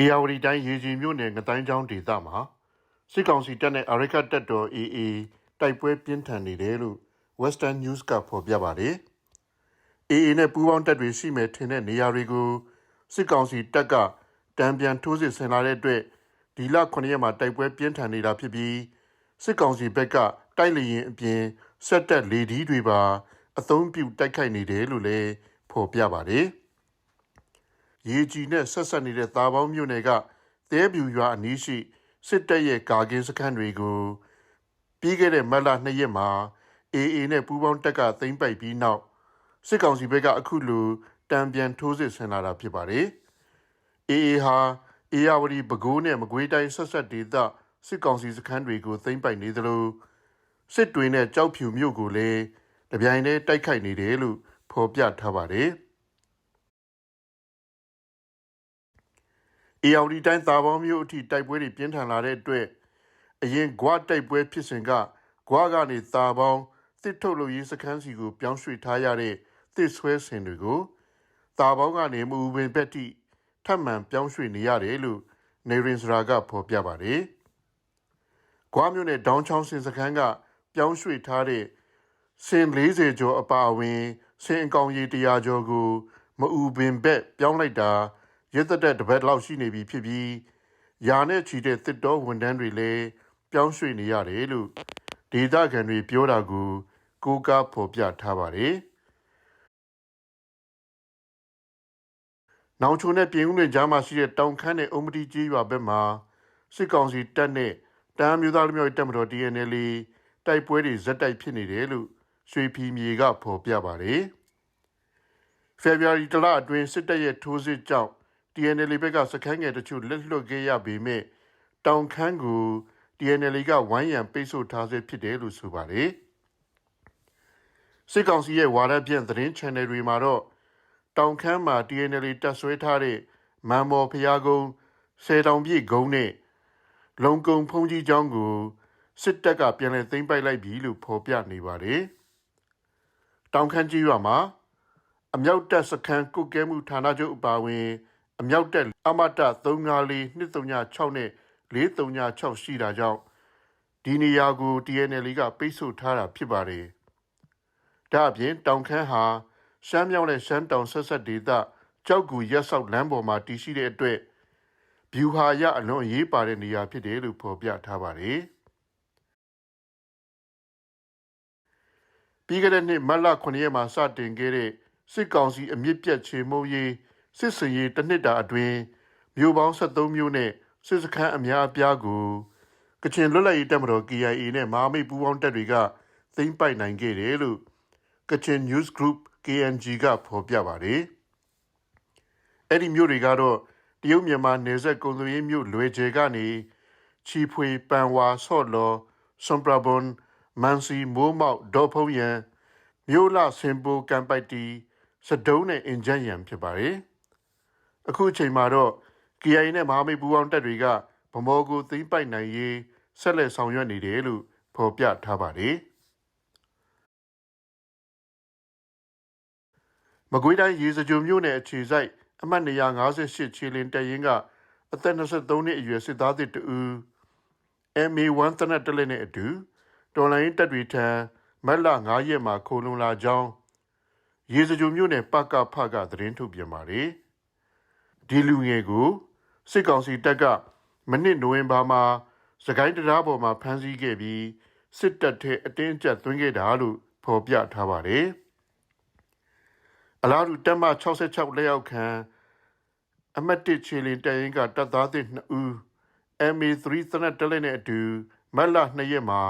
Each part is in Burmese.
အေယာဝတီတိုင်းရေကြီးမြို့နယ်ငတိုင်းချောင်းဒေသမှာစစ်ကောင်စီတပ်နဲ့အာရက္ခတပ်တော် AA တိုက်ပွဲပြင်းထန်နေတယ်လို့ Western News ကဖော်ပြပါတယ်။ AA နဲ့ပူးပေါင်းတပ်တွေရှိမဲ့ထင်တဲ့နေရာတွေကိုစစ်ကောင်စီတပ်ကတံပြန်ထိုးစစ်ဆင်လာတဲ့အတွက်ဒီလ9ရက်မှာတိုက်ပွဲပြင်းထန်နေတာဖြစ်ပြီးစစ်ကောင်စီဘက်ကတိုက်လေရင်အပြင်စက်တက်လေဒီတွေပါအသုံးပြုတိုက်ခိုက်နေတယ်လို့လည်းဖော်ပြပါတယ်။ ရေကြီးနဲ့ဆက်ဆက်နေတဲ့သားပေါင်းမြို့နယ်ကသဲပြူရွာအနီးရှိစစ်တပ်ရဲ့ကာကင်းစခန်းတွေကိုပြီးခဲ့တဲ့မတ်လ2ရက်မှာ AA နဲ့ပူးပေါင်းတပ်ကသိမ်းပိုက်ပြီးနောက်စစ်ကောင်စီဘက်ကအခုလိုတံပြန်ထိုးစစ်ဆင်လာတာဖြစ်ပါတယ်။ AA ဟာအေယာဝတီပဲခူးနဲ့မကွေးတိုင်းဆက်ဆက်ဒေသစစ်ကောင်စီစခန်းတွေကိုသိမ်းပိုက်နေသလိုစစ်တွေနဲ့ကြောက်ဖြူမြို့ကိုလည်းတပြိုင်တည်းတိုက်ခိုက်နေတယ်လို့ဖော်ပြထားပါတယ်။ အေယာဝတီတိုင်းသားပေါင်းမြို့အထိတိုက်ပွဲတွေပြင်းထန်လာတဲ့အတွက်အရင်ဂွတိုက်ပွဲဖြစ်စဉ်ကဂွကနေသားပေါင်းတစ်ထုတ်လို့ရေးစခန်းစီကိုပြောင်းရွှေ့ထားရတဲ့တစ်ဆွဲစင်တွေကိုသားပေါင်းကနေမူပင်ဘက်တိထပ်မံပြောင်းရွှေ့နေရတယ်လို့နေရင်စရာကဖော်ပြပါတယ်။ဂွမြို့နယ်ဒေါင်းချောင်းစင်စခန်းကပြောင်းရွှေ့ထားတဲ့စင်40ကျော်အပါအဝင်စင်အကောင်ကြီး100ကျော်ကိုမအူပင်ဘက်ပြောင်းလိုက်တာ ရစ်သက်တဲ့တပတ်လောက်ရှိနေပြီဖြစ်ပြီးယာနဲ့ချီတဲ့တစ်တော်ဝန်တန်းတွေလည်းပြောင်းရွှေ့နေရတယ်လို့ဒေသခံတွေပြောတာကိုကိုးကားဖော်ပြထားပါတယ်။နောင်ချုံနဲ့ပြင်ဦးလွင်ကြားမှာရှိတဲ့တောင်ခမ်းနဲ့အုံမတီကြီးရွာဘက်မှာစစ်ကောင်စီတပ်နဲ့တမ်းမျိုးသားလူမျိုးတပ်မတော် DNL တိုက်ပွဲတွေဇက်တိုက်ဖြစ်နေတယ်လို့ရွှေဖီမြေကဖော်ပြပါတယ်။ဖေဖော်ဝါရီလအတွင်းစစ်တပ်ရဲ့ထိုးစစ်ကြောင့် TNL ဘက်ကစခန်းငယ်တချို့လက်လွတ်ခဲ့ရပေမဲ့တောင်ခမ်းကို TNL ကဝိုင်းရံပိတ်ဆို့ထားဆဲဖြစ်တယ်လို့ဆိုပါတယ်စစ်ကောင်စီရဲ့ဝါဒပြန့်သတင်း channel တွေမှာတော့တောင်ခမ်းမှာ TNL တက်ဆွဲထားတဲ့မန်မော်ဖျားကုန်းဆယ်တောင်ပြည့်ကုန်းနဲ့လုံကုံဖုံးကြီးကျောင်းကိုစစ်တပ်ကပြန်လည်သိမ်းပိုက်လိုက်ပြီလို့ဖော်ပြနေပါတယ်တောင်ခမ်းကြီးရွာမှာအမြောက်တပ်စခန်းကုတ်ကဲမှုဌာနချုပ်အပါအဝင် အမြောက်တက်အမတ354 236နဲ့436ရှိတာကြောင့်ဒီနေရာကို TNL ကပိတ်ဆို့ထားတာဖြစ်ပါတယ်။ဒါအပြင်တောင်ခမ်းဟာရှမ်းမြောက်နဲ့ရှမ်းတောင်ဆက်ဆက်ဒေသကြောက်ကူရက်ဆောက်လမ်းပေါ်မှာတည်ရှိတဲ့အတွက်ဗျူဟာရအလွန်အရေးပါတဲ့နေရာဖြစ်တယ်လို့ဖော်ပြထားပါတယ်။ပြီးခဲ့တဲ့နှစ်မတ်လ9ရက်မှာစတင်ခဲ့တဲ့စစ်ကောင်စီအမြင့်ပြတ်ချေမှုန်းရေး စစ်စင်ရေးတစ်နှစ်တာအတွင်းမြို့ပေါင်း73မြို့နဲ့စစ်စခန်းအများအပြားကိုကချင်လွတ်လပ်ရေးတပ်မတော် KIA နဲ့မဟာမိတ်ပူးပေါင်းတပ်တွေကသိမ်းပိုက်နိုင်ခဲ့တယ်လို့ကချင် News Group KNG ကဖော်ပြပါတယ်။အဲ့ဒီမြို့တွေကတော့တရုတ်မြန်မာနယ်စပ်ကုန်သွယ်ရေးမြို့လွယ်ကျဲကနေချီဖွေပန်ဝါဆော့လော်ဆွမ်ပရာဘွန်မန်စီမိုးမောက်ဒေါ်ဖုံရန်မြို့လစင်ပူကမ်ပိုက်တီစဒုံးနဲ့အင်ဂျန်ရန်ဖြစ်ပါတယ်။ အခုအချိန်မှာတော့ KIA နဲ့မဟာမိတ်ပူးပေါင်းတပ်တွေကဗမော်ကိုသိမ်းပိုက်နိုင်ရေးဆက်လက်ဆောင်ရွက်နေတယ်လို့ဖော်ပြထားပါတယ်။မကွေးတိုင်းရေစကြိုမြို့နယ်အခြေစိုက်အမှတ်158ခြေလင်းတရင်ကအသက်23နှစ်အရွယ်စစ်သားတစ်တူ MA1 တနက်တလက်နဲ့အတူတော်လိုင်းတပ်တွေထံမက်လ9ရက်မှာခိုလုံလာကြောင်းရေစကြိုမြို့နယ်ပကဖကသတင်းထုတ်ပြန်ပါတယ်။ ဒီလူငယ်ကိုစစ်ကောင်စီတပ်ကမနစ်နိုဝင်ဘာမှာစကိုင်းတရားပေါ်မှာဖမ်းဆီးခဲ့ပြီးစစ်တပ်ထဲအတင်းအကျပ်သွင်းခဲ့တာလို့ဖော်ပြထားပါတယ်။အလားတူတပ်မ66လက်အောက်ခံအမတ်တစ်ချီလင်တရင်ကတပ်သားသစ်2ဦး MA3 သနက်တလက်နဲ့အတူမတ်လ2ရက်မှာ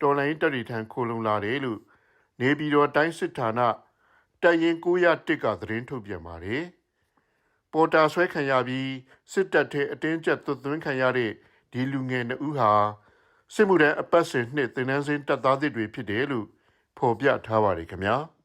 တော်လိုင်းတပ်တွေထံခိုလုံလာတယ်လို့နေပြည်တော်တိုင်းစစ်ဌာနတရင်901ကသတင်းထုတ်ပြန်ပါတယ်။ ပေါ်တာဆွဲခံရပြီးစစ်တပ်ထဲအတင်းကျပ်သွတ်သွင်းခံရတဲ့ဒီလူငယ်နှစ်ဦးဟာစစ်မှုထမ်းအပတ်စဉ်နှစ်သင်တန်းစဉ်တပ်သားတွေဖြစ်တယ်လို့ဖော်ပြထားပါတယ်ခင်ဗျာ။